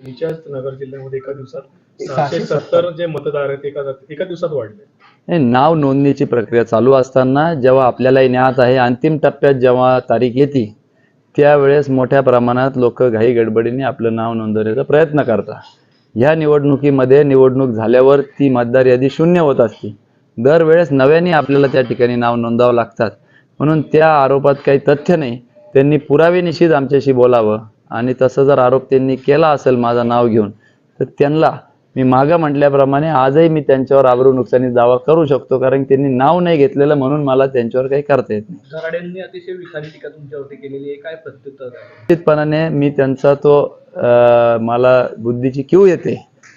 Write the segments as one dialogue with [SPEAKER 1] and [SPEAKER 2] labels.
[SPEAKER 1] तुमच्याच नगर जिल्ह्यामध्ये एका दिवसात सहाशे सत्तर. जे मतदार आहेत एका एका दिवसात वाढले.
[SPEAKER 2] नाव नोंदणीची प्रक्रिया चालू असताना जेव्हा आपल्याला ज्ञात आहे अंतिम टप्प्यात जेव्हा तारीख येते त्यावेळेस मोठ्या प्रमाणात लोक घाई गडबडीने आपलं नाव नोंदवण्याचा प्रयत्न करतात. ह्या निवडणुकीमध्ये निवडणूक झाल्यावर ती मतदार यादी शून्य होत असते. दरवेळेस नव्याने आपल्याला त्या ठिकाणी नाव नोंदावं लागतात. म्हणून त्या आरोपात काही तथ्य नाही. त्यांनी पुरावेनिशीच आमच्याशी बोलावं. आणि तसं जर आरोप त्यांनी केला असेल माझं नाव घेऊन तर त्यांना मी मागं म्हटल्याप्रमाणे आजही मी त्यांच्यावर आबरू नुकसानी दावा करू शकतो कारण त्यांनी नाव नाही घेतलेलं म्हणून मला त्यांच्यावर काही करता येत नाही
[SPEAKER 3] दराडेंनी अतिशय विखारी टीका तुमच्यावरती केलेली आहे काय प्रत्युत्तर द्याल?
[SPEAKER 2] निश्चितपणाने मी त्यांचा तो मला बुद्धीची क्यू येते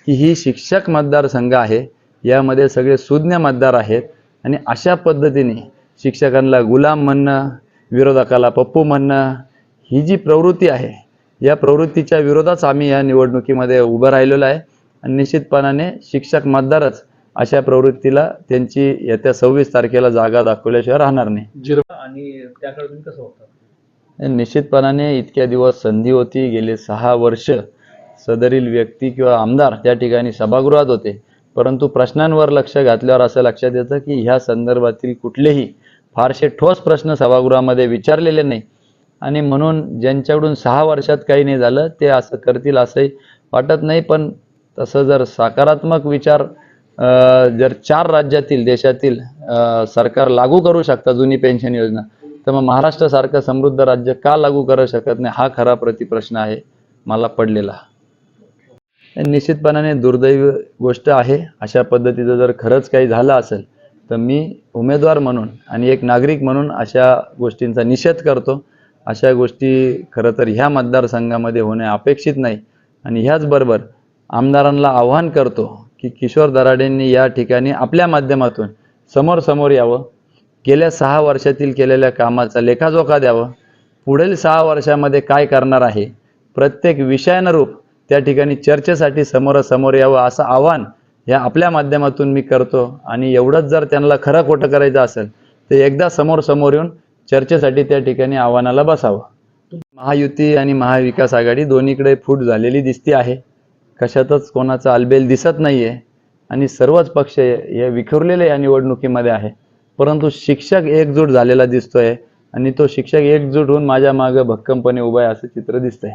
[SPEAKER 2] की ही शिक्षक मतदारसंघ आहे यामध्ये सगळे सुज्ञ मतदार आहेत आणि अशा पद्धतीने शिक्षकांना गुलाम म्हणणं विरोधकाला पप्पू म्हणणं ही जी प्रवृत्ती आहे या प्रवृत्तीच्या विरोधात आम्ही या निवडणुकीमध्ये उभं राहिलेलो आहे. आणि निश्चितपणाने शिक्षक मतदारच अशा प्रवृत्तीला त्यांची येत्या सव्वीस तारखेला जागा दाखवल्याशिवाय राहणार नाही.
[SPEAKER 3] आणि त्याकडे तुम्ही कसं बघता?
[SPEAKER 2] निश्चितपणाने इतक्या दिवस संधी होती. गेले सहा वर्ष सदरील व्यक्ती किंवा आमदार त्या ठिकाणी सभागृहात होते. परंतु प्रश्नांवर लक्ष घातल्यावर असं लक्षात येतं की ह्या संदर्भातील कुठलेही फारसे ठोस प्रश्न सभागृहामध्ये विचारलेले नाही आणि म्हणून ज्यांच्याकडून सहा वर्षात काही नाही झालं ते असं करतील असंही वाटत नाही. पण तसं जर सकारात्मक विचार जर चार राज्यातील देशातील सरकार लागू करू शकतात जुनी पेन्शन योजना तर मग महाराष्ट्रासारखं समृद्ध राज्य का लागू करू शकत नाही? हा खरा प्रतिप्रश्न आहे मला पडलेला. निश्चितपणाने दुर्दैवी गोष्ट आहे. अशा पद्धतीचं जर खरंच काही झालं असेल तर मी उमेदवार म्हणून आणि एक नागरिक म्हणून अशा गोष्टींचा निषेध करतो. अशा गोष्टी खरं तर ह्या मतदारसंघामध्ये होणे अपेक्षित नाही. आणि ह्याचबरोबर आमदारांना आव्हान करतो की किशोर दराडेंनी या ठिकाणी आपल्या माध्यमातून समोर समोर यावं. गेल्या सहा वर्षातील केलेल्या कामाचा लेखाजोखा द्यावं. पुढील सहा वर्षामध्ये काय करणार आहे? प्रत्येक विषयानुरूप त्या ठिकाणी चर्चेसाठी समोरासमोर यावं असं आव्हान या आपल्या माध्यमातून मी करतो. आणि एवढंच जर त्यांना खरं खोटं करायचं असेल तर एकदा समोर समोर येऊन चर्चेसाठी त्या ठिकाणी आव्हानाला बसावं. महायुती आणि महाविकास आघाडी दोन्हीकडे फूट झालेली दिसते आहे. कशातच कोणाचा अलबेल दिसत नाहीये. आणि सर्वच पक्ष हे विखुरलेले या निवडणुकीमध्ये आहे. परंतु शिक्षक एकजूट झालेला दिसतोय. आणि तो शिक्षक एकजूट होऊन माझ्या मागं भक्कमपणे उभा आहे असं चित्र दिसतंय.